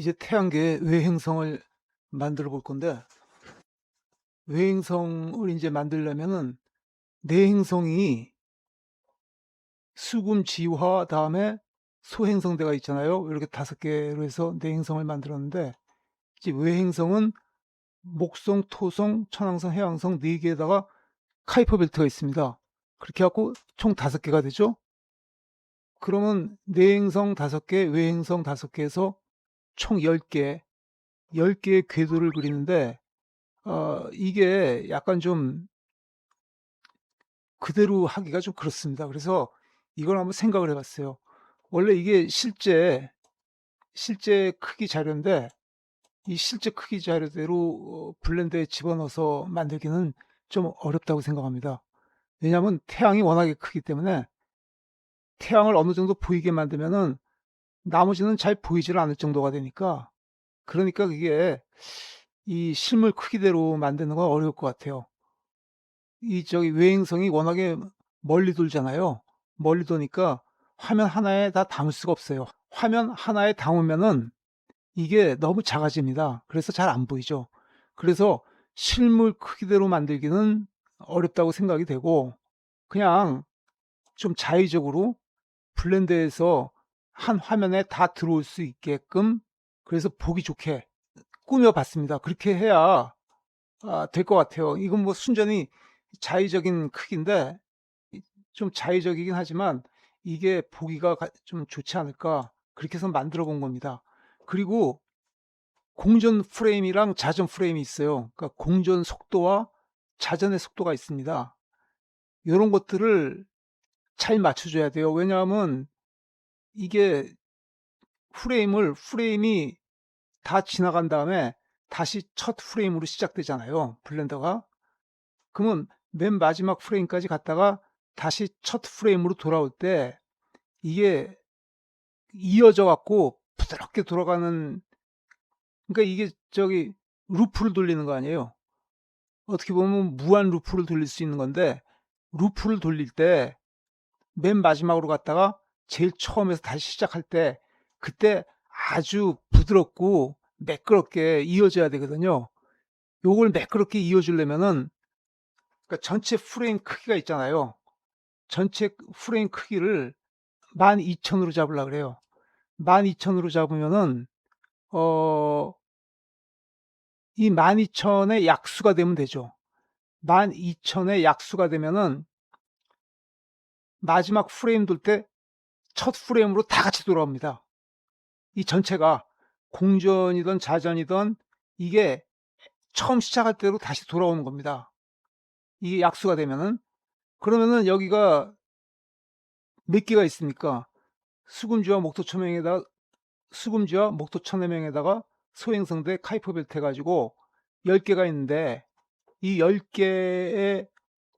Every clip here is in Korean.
이제 태양계의 외행성을 만들어 볼 건데 외행성을 이제 만들려면은 내행성이 수금 지화 다음에 소행성대가 있잖아요. 이렇게 다섯 개로 해서 내행성을 만들었는데 이제 외행성은 목성, 토성, 천왕성, 해왕성 네 개에다가 카이퍼 벨트가 있습니다. 그렇게 갖고 총 다섯 개가 되죠. 그러면 내행성 다섯 개, 외행성 다섯 개에서 총 10개, 10개의 궤도를 그리는데 어, 이게 약간 좀 그대로 하기가 좀 그렇습니다. 그래서 이걸 한번 생각을 해봤어요. 원래 이게 실제 실제 크기 자료인데 이 실제 크기 자료대로 어, 블렌더에 집어넣어서 만들기는 좀 어렵다고 생각합니다. 왜냐하면 태양이 워낙에 크기 때문에 태양을 어느 정도 보이게 만들면은 나머지는 잘 보이질 않을 정도가 되니까 그러니까 그게 이 실물 크기대로 만드는 건 어려울 것 같아요. 이 저기 외행성이 워낙에 멀리 돌잖아요. 멀리 도니까 화면 하나에 다 담을 수가 없어요. 화면 하나에 담으면은 이게 너무 작아집니다. 그래서 잘 안 보이죠. 그래서 실물 크기대로 만들기는 어렵다고 생각이 되고 그냥 좀 자의적으로 블렌더에서 한 화면에 다 들어올 수 있게끔 그래서 보기 좋게 꾸며봤습니다. 그렇게 해야 아, 될 것 같아요. 이건 뭐 순전히 자의적인 크기인데 좀 자의적이긴 하지만 이게 보기가 가- 좀 좋지 않을까 그렇게 해서 만들어 본 겁니다. 그리고 공전 프레임이랑 자전 프레임이 있어요. 그러니까 공전 속도와 자전의 속도가 있습니다. 이런 것들을 잘 맞춰줘야 돼요. 왜냐하면 이게 프레임을 프레임이 다 지나간 다음에 다시 첫 프레임으로 시작되잖아요. 블렌더가. 그러면 맨 마지막 프레임까지 갔다가 다시 첫 프레임으로 돌아올 때 이게 이어져 갖고 부드럽게 돌아가는 그러니까 이게 저기 루프를 돌리는 거 아니에요. 어떻게 보면 무한 루프를 돌릴 수 있는 건데 루프를 돌릴 때 맨 마지막으로 갔다가 제일 처음에서 다시 시작할 때 그때 아주 부드럽고 매끄럽게 이어져야 되거든요. 요걸 매끄럽게 이어주려면은 그러니까 전체 프레임 크기가 있잖아요. 전체 프레임 크기를 12,000으로 잡으려 그래요. 12,000으로 잡으면은 어, 이 12,000의 약수가 되면 되죠. 12,000의 약수가 되면은 마지막 프레임 돌 때 첫 프레임으로 다 같이 돌아옵니다. 이 전체가 공전이든 자전이든 이게 처음 시작할 때로 다시 돌아오는 겁니다. 이게 약수가 되면은 그러면은 여기가 몇 개가 있습니까? 수금지와 목토천명에다가 수금지와 목토천해명에다가 소행성대 카이퍼벨트 해가지고 10개가 있는데 이 10개의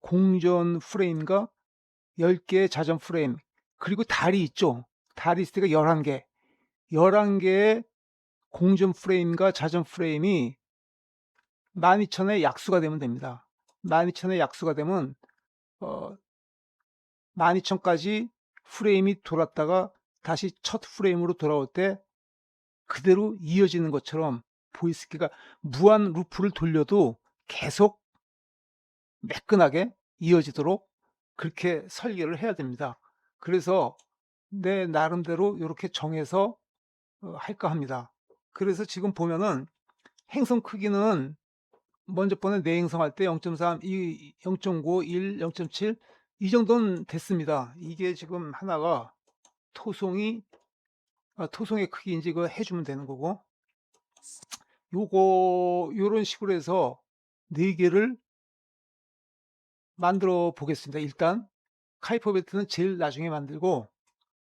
공전 프레임과 10개의 자전 프레임 그리고 달이 있죠. 달이 있을 때가 11개 11개의 공전 프레임과 자전 프레임이 12,000의 약수가 되면 됩니다. 12,000의 약수가 되면 어, 12,000까지 프레임이 돌았다가 다시 첫 프레임으로 돌아올 때 그대로 이어지는 것처럼 보이스키가 무한 루프를 돌려도 계속 매끈하게 이어지도록 그렇게 설계를 해야 됩니다. 그래서 내 나름대로 이렇게 정해서 어, 할까 합니다. 그래서 지금 보면은 행성 크기는 먼저 번에 내행성 할 때 0.3, 2, 0.9, 1, 0.7 이 정도는 됐습니다. 이게 지금 하나가 토송이 아, 토송의 크기인지 그거 해주면 되는 거고 요거 요런 식으로 해서 네 개를 만들어 보겠습니다. 일단 카이퍼 벨트는 제일 나중에 만들고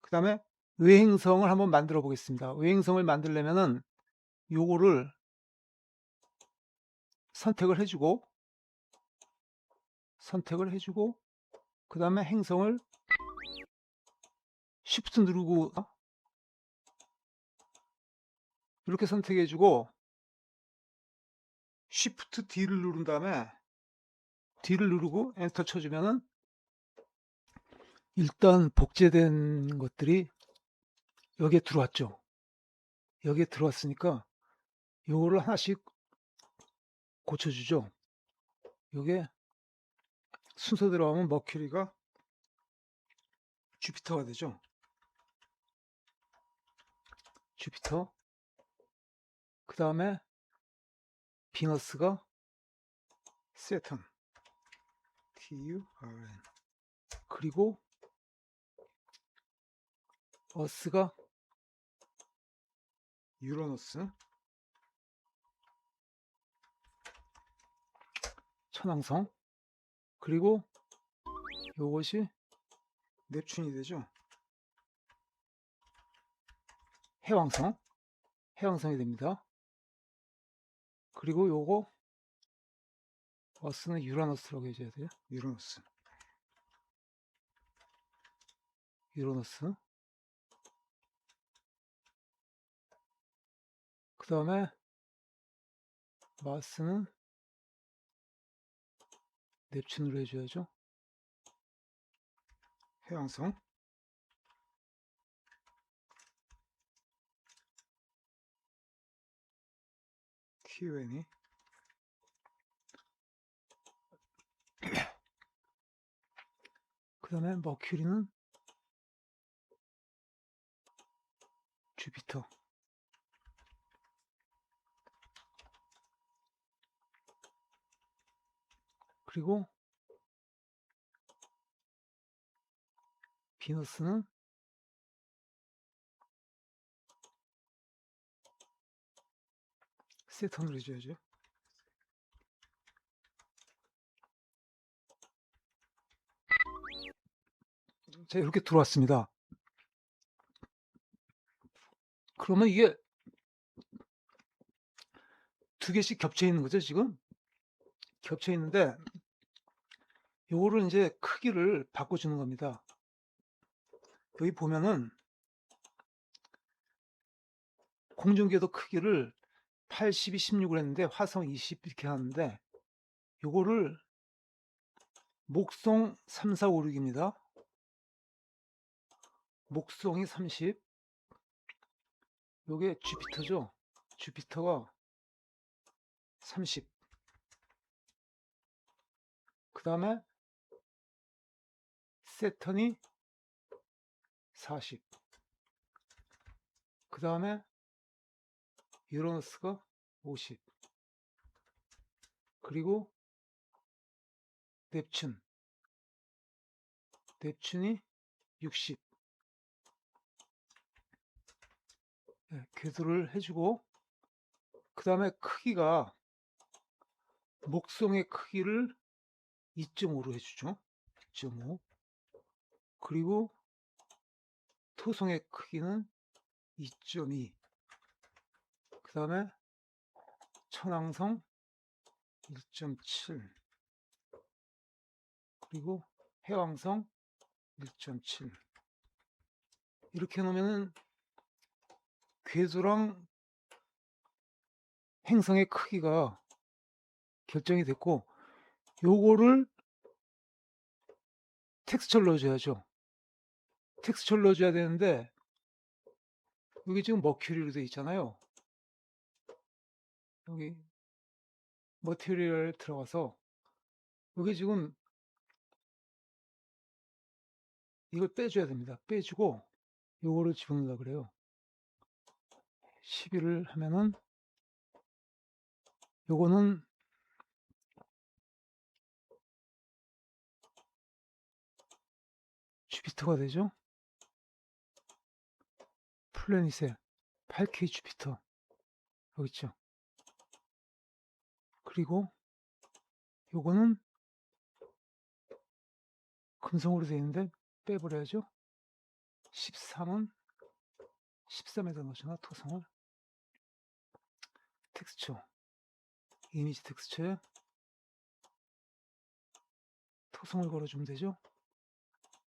그 다음에 외행성을 한번 만들어 보겠습니다. 외행성을 만들려면은 요거를 선택을 해주고 선택을 해주고 그 다음에 행성을 Shift 누르고 이렇게 선택해주고 Shift D를 누른 다음에 D를 누르고 엔터 쳐주면은 일단 복제된 것들이 여기에 들어왔죠. 여기에 들어왔으니까 요거를 하나씩 고쳐주죠. 요게 순서대로 하면 머큐리가 주피터가 되죠. 주피터. 그 다음에 비너스가 세턴. T-U-R-N. 그리고 어스가 유로너스. 천왕성. 그리고 요것이 넵튠이 되죠. 해왕성. 해왕성이 됩니다. 그리고 요거 어스는 유라너스라고 해줘야 돼요. 유라너스. 유라너스. 다음에 마스는 넵튠으로 해줘야죠. 해왕성. Q&A. 그 다음에 머큐리는 주피터. 그리고 비너스는 세턴으로 해줘야죠. 자, 이렇게 들어왔습니다. 그러면 이게 두 개씩 겹쳐 있는 거죠, 지금? 겹쳐 있는데, 요거를 이제 크기를 바꿔주는 겁니다. 여기 보면은, 공중궤도 크기를 82, 16을 했는데, 화성 20 이렇게 하는데, 요거를 목송 3, 4, 5, 6입니다. 목송이 30. 요게 주피터죠. 주피터가 30. 그 다음에 세턴이 40. 그 다음에 유로너스가 50. 그리고 넵튠. 넵튠이 60. 네, 궤도를 해주고 그 다음에 크기가 목송의 크기를 2.5로 해주죠. 2.5 그리고 토송의 크기는 2.2 그 다음에 천왕성 1.7 그리고 해왕성 1.7 이렇게 놓으면은 궤도랑 행성의 크기가 결정이 됐고 요거를 텍스처를 넣어줘야죠. 텍스처를 넣어줘야 되는데 여기 지금 머큐리로 되어 있잖아요. 여기 머티리얼 들어가서 여기 지금 이걸 빼줘야 됩니다. 빼주고 요거를 집어넣으려 그래요. 11을 하면은 요거는 주피터가 되죠. 플래닛의 8K 주피터 여기 있죠. 그리고 요거는 금성으로 되어 있는데 빼버려야죠. 13은 13에다 넣어주나 토성을 텍스처 이미지 텍스처에 토성을 걸어주면 되죠.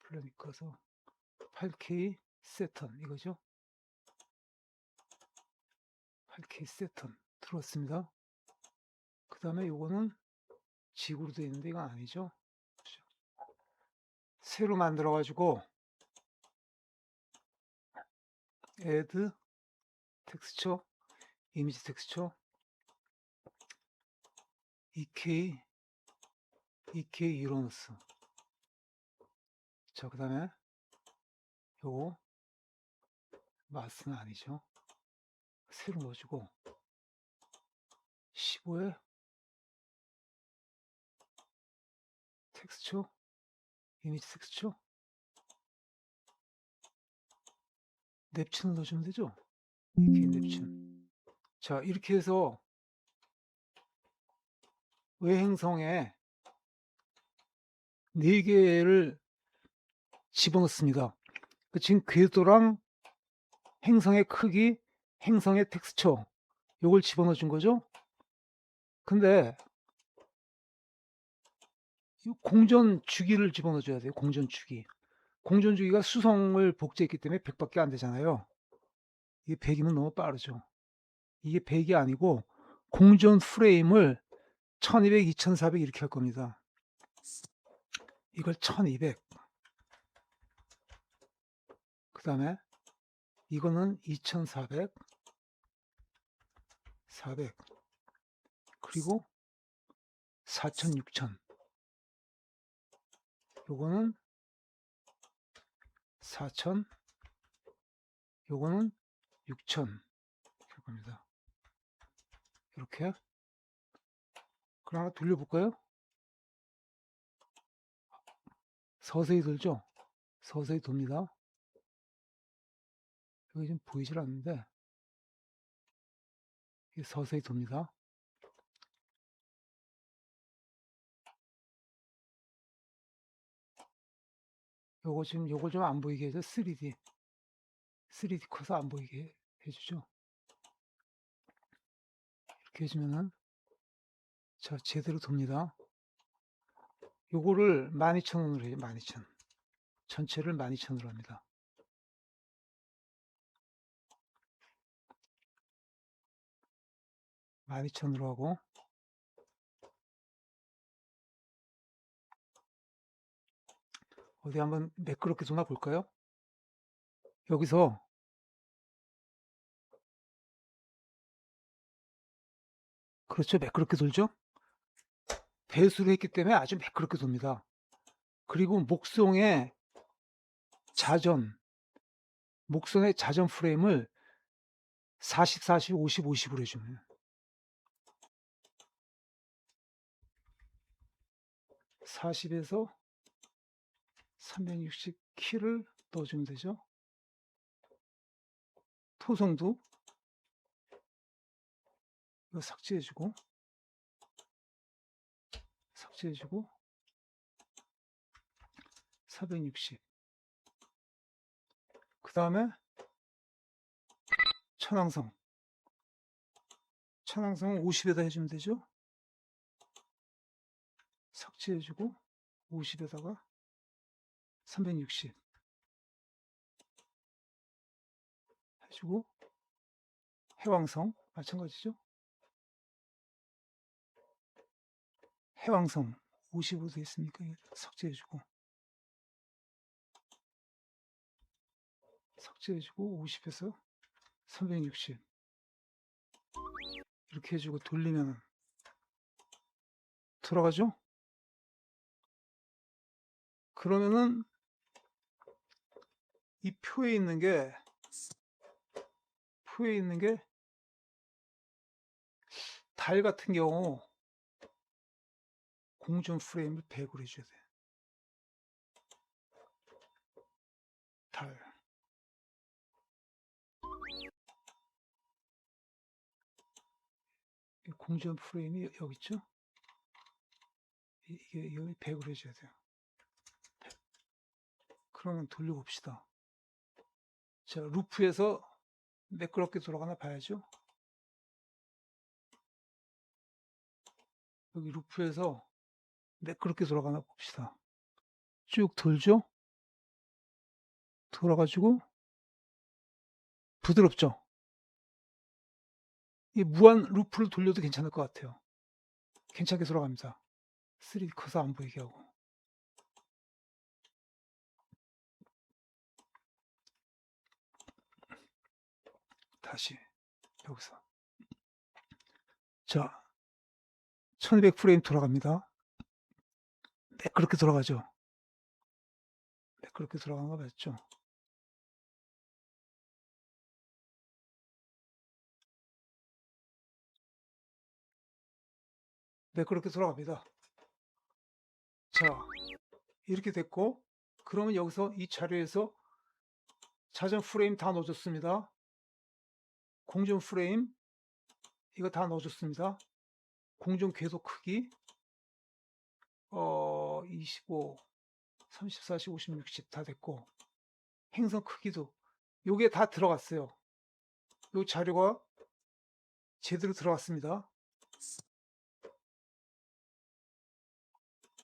플래닛 가서 8K 세턴 이거죠. 8K 세턴 들어왔습니다. 그 다음에 요거는 지구로 되어 있는데 이건 아니죠. 새로 만들어 가지고 add 텍스처, 이미지 텍스처, EK, EK 유로너스. 자, 그 다음에 요거 마스는 아니죠. 새로 넣어주고 15에 텍스처, 이미지 텍스처, 넵춘을 넣어주면 되죠. EK 넵춘. 자, 이렇게 해서 외행성에 네 개를 집어넣습니다. 그 지금 궤도랑 행성의 크기, 행성의 텍스처 요걸 집어넣어 준 거죠. 근데 이 공전 주기를 집어넣어 줘야 돼요. 공전 주기. 공전 주기가 수성을 복제했기 때문에 100밖에 안 되잖아요. 이게 100이면 너무 빠르죠. 이게 100이 아니고 공전 프레임을 1200, 2400 이렇게 할 겁니다. 이걸 1200. 그 다음에 이거는 2400, 400, 그리고 4000, 6000. 요거는 4000, 요거는 6000. 이렇게 할 겁니다. 이렇게. 그럼 하나 돌려볼까요? 서서히 돌죠? 서서히 돕니다. 여기 지금 보이질 않는데, 서서히 돕니다. 요거 지금 요걸 좀 안 보이게 해서 3D, 3D 커서 안 보이게 해주죠. 이렇게 해주면은, 자, 제대로 돕니다. 요거를 12,000원으로 해요, 12,000. 전체를 12,000으로 합니다. 만 이천으로 하고. 어디 한번 매끄럽게 도나 볼까요? 여기서. 그렇죠. 매끄럽게 돌죠? 배수를 했기 때문에 아주 매끄럽게 돕니다. 그리고 목송의 자전 목선의 자전 프레임을 40, 40, 50, 50으로 해주면 40에서 360 키를 넣어주면 되죠. 토성도 이거 삭제해주고 삭제해주고 460. 그 다음에 천왕성. 천왕성은 50에다 해주면 되죠. 삭제해주고 50에다가 360 해주고 해왕성 마찬가지죠. 해왕성 50으로 되어 있으니까 삭제해주고 삭제해주고 50에서 360 이렇게 해주고 돌리면 돌아가죠? 그러면은 이 표에 있는 게 표에 있는 게 달 같은 경우 공전 프레임을 100으로 해줘야 돼. 달. 공전 프레임이 여기 있죠? 이게 여기 100으로 해줘야 돼요. 100. 그러면 돌려봅시다. 자, 루프에서 매끄럽게 돌아가나 봐야죠. 여기 루프에서 매끄럽게 돌아가나 봅시다. 쭉 돌죠? 돌아가지고 부드럽죠? 이 무한 루프를 돌려도 괜찮을 것 같아요. 괜찮게 돌아갑니다. 3D 커서 안 보이게 하고. 다시 여기서. 자. 1200 프레임 돌아갑니다. 매끄럽게 돌아가죠. 매끄럽게 돌아가는 거 맞죠? 매끄럽게 돌아갑니다. 자. 이렇게 됐고 그러면 여기서 이 자료에서 자전 프레임 다 넣어 줬습니다. 공전 프레임 이거 다 넣어 줬습니다. 공전 궤도 크기 어 25, 30, 40, 50, 60 다 됐고 행성 크기도 요게 다 들어갔어요. 요 자료가 제대로 들어갔습니다.